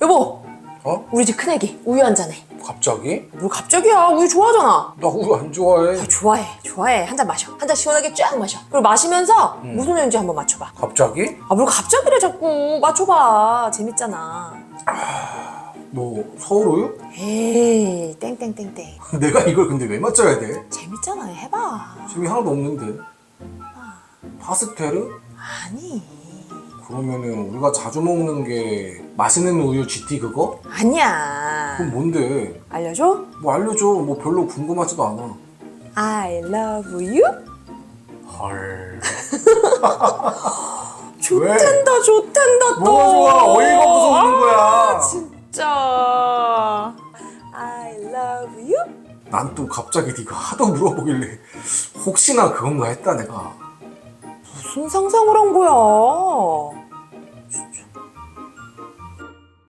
여보, 어? 우리 집 큰애기 우유 한 잔해. 갑자기? 뭐 갑자기야? 우유 좋아하잖아. 나 우유 안 좋아해. 아, 좋아해, 좋아해. 한 잔 마셔. 한 잔 시원하게 쫙 마셔. 그리고 마시면서 무슨 우유인지 한번 맞춰봐. 갑자기? 아, 뭘 갑자기래 자꾸. 맞춰봐. 재밌잖아. 너 서울 우유? 에이, 땡땡땡땡. 내가 이걸 근데 왜 맞춰야 돼? 재밌잖아. 해봐. 재미 하나도 없는데. 파스텔르? 아니. 그러면은 우리가 자주 먹는 게 맛있는 우유 GT 그거? 아니야. 그건 뭔데? 알려줘? 뭐 알려줘. 뭐 별로 궁금하지도 않아. I love you? 헐. 좋텐다, 좋텐다, 또. 뭐가 좋아? 어이가 없어서 우는 거야. 아, 진짜. I love you? 난 또 갑자기 네가 하도 물어보길래 혹시나 그건가 했다 내가. 무슨 상상을 한 거야?